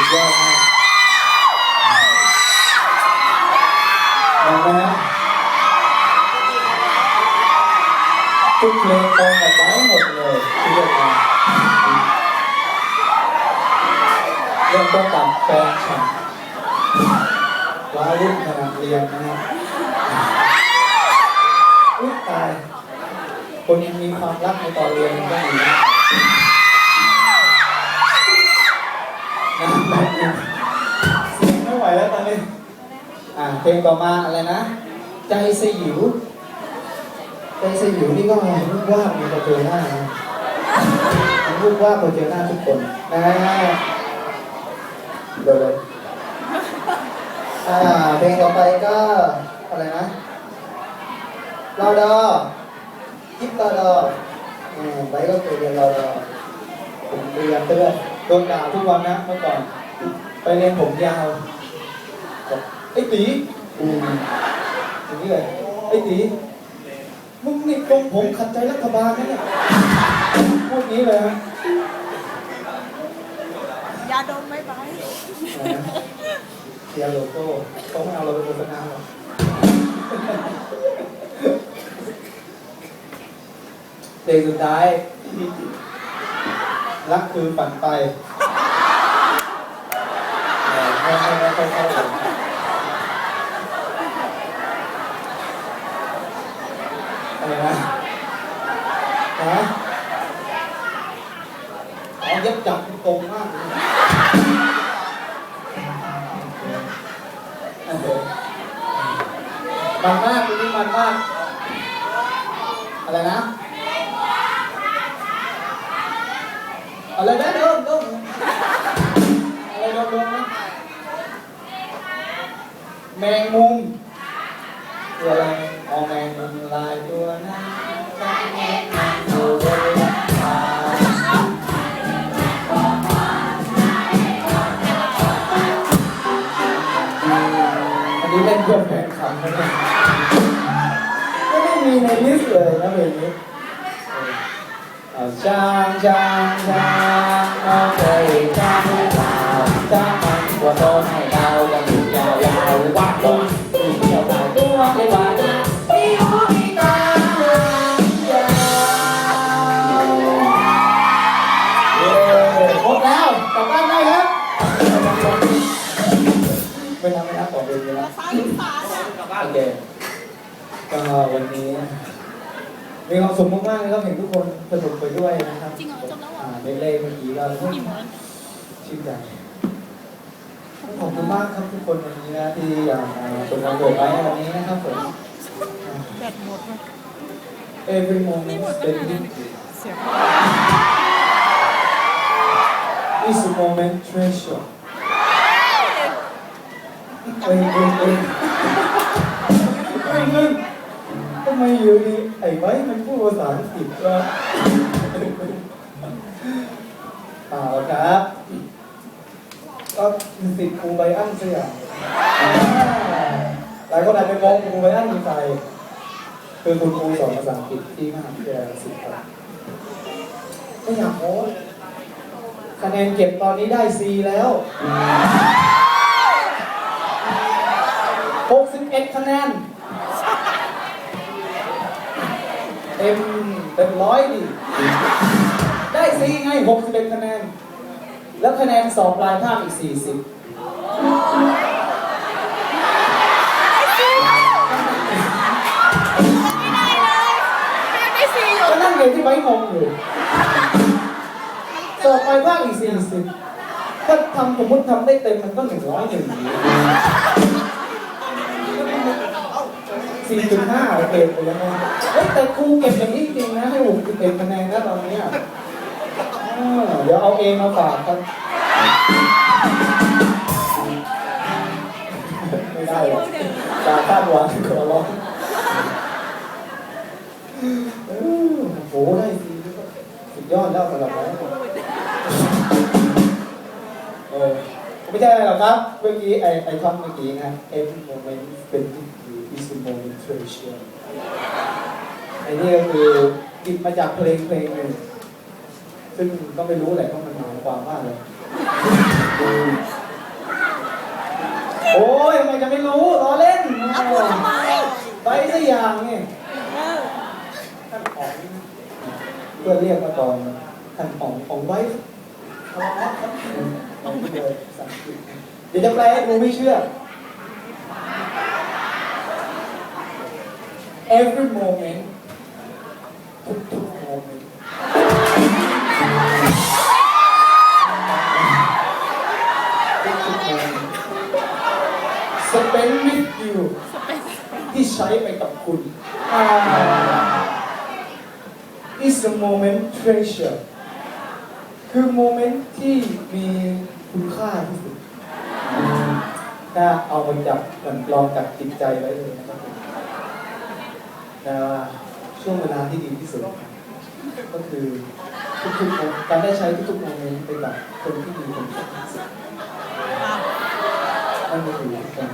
สุดยอดมากมองไหมฮะทุกเพลงตรงกับไม้หมดเลยที่เลือกมาเริ่มต้นกับแฟนฉันว้าวุ่นขณะเรียนนะฮะอุ๊ยตาย คนยังมีความรักในตอนเรียนมันก็ดีนะ อ่าเพลงต่อมาอะไรนะ ใจสยิว ใจสยิวนี่ก็รูปว่ามีพอเจอหน้านะรูปว่าบพอเจอหน้าทุกคนนะเดี๋ยวเลยอ่าเพลงต่อไปก็อะไรนะราดอคิดรอรออืมไปก็เคยเรียนรอรอผมเรียนเตือนโดนด่าทุกวันนะเมื่อก่อน ไปเรียนผมยาว ไอ้ตีอืมอย่างนี้เลยไอ้ตีมึงนี่ตรงผมขัดใจรัฐบาลนะเนี่ยพูดนี้เลยฮะยาดมไม่ไปอะไรนะเชียร์โลโก้เขาไม่เอาเราไปโฆษณาหรอกเพลงสุดท้าย รักคือฝันไปแหมไม่ไม่ไม่ค่อยเข้าผมอะไรนะฮะอ๋อ เย็บจับตรงมากเลยมันมากตรงนี้มันมาก อะไรนะ อะไรนะเดิมเดิมอะไรเดิมเดิมนะแมงมุมตัวอะไร นี้เล่นเพื่อนแฟนคลับนะก็ไม่มีในลิสต์เลยนะเพลงนี้จาช้างช้างช้าง ไม่ทำไม่ทำต่อไปเลยนะซ้ายหรือขวาเนี่ยโอเคก็วันนี้มีความสุขมากๆเลยครับเห็นทุกคนสนุกไปด้วยนะครับจริงเหรอจบแล้วเหรออ่าเล่ๆเมื่อกี้เรากี่โมงชื่นใจขอบคุณมากครับทุกคนวันนี้นะที่อ่าชมวันเกิดไว้ในวันนี้นะครับผมแบตหมดว่ะเอฟวีโมเมนต์เป็นเสียง is a moment treasure เอ้ยเอ้ยเอ้ยเอ้ยเอ้ยทำไมอยู่ดีไอ้ไว้มันพูดภาษาอังกฤษวะเอาละครับ ก็สิทธิ์ครูไบอันเสียหลายคนอาจจะงงครูไบอันคือใครคือคุณครูสอนภาษาอังกฤษที่มหาวิทยาลัยศิลป์ครับไม่อยากโม้คะแนนเก็บตอนนี้ได้ C แล้ว 61คะแนน เต็มเต็มร้อยดิ ได้ C ไง61คะแนน แล้วคะแนนสอบปลายภาคอีก 40ไม่สี่อยู่ก็นั่งเรียนที่ไว้งงอยู่สอบปลายภาคอีก40ถ้าทำสมมติทำได้เต็มมันก็101สี่จุดห้าโอเคไปแล้วนะเฮ้ยแต่ครูเก็บอย่างนี้จริงนะให้ผมเต็มคะแนนนะตอนนี้อะเดี๋ยวเอาเองมาฝากกันไม่ได้หรอกตาคาดหวังขอร้องเออโหได้สิสุดยอดแล้วสำหรับเรา ใช่อะไรหรอกครับ เมื่อกี้ไอไอท่อนเมื่อกี้นะ every moment เป็นที่อยู่ is a moment treasure ไอนี่ก็คือหยิบมาจากเพลงเพลงหนึ่งซึ่งก็ไม่รู้แหละว่ามันหมายความว่าอะไรโอ้ยทำไมจะไม่รู้ล้อเล่นเอาพูดทำไมไปสักอย่างนี่เออท่านของเพื่อนเรียกมาก่อนท่านของของไว้เอาละเอาไปเลาษาอังกฤษ เดี๋ยวจะแปลให้ดูไม่เชื่อ every moment ทุกๆ moment ทุกๆ moment spend with you ที่ใช้ไปกับคุณอ่า is the moment treasure คือโมเมนต์ที่มีคุณค่าที่สุด ถ้าเอาไปจับมันกรองกับจิตใจไว้เลยนะครับนะว่าช่วงเวลาที่ดีที่สุด ก็คือทุกๆการได้ใช้ทุกๆโมเมนต์เป็นแบบคนที่มีความสุขที่สุดนั่นก็คือคน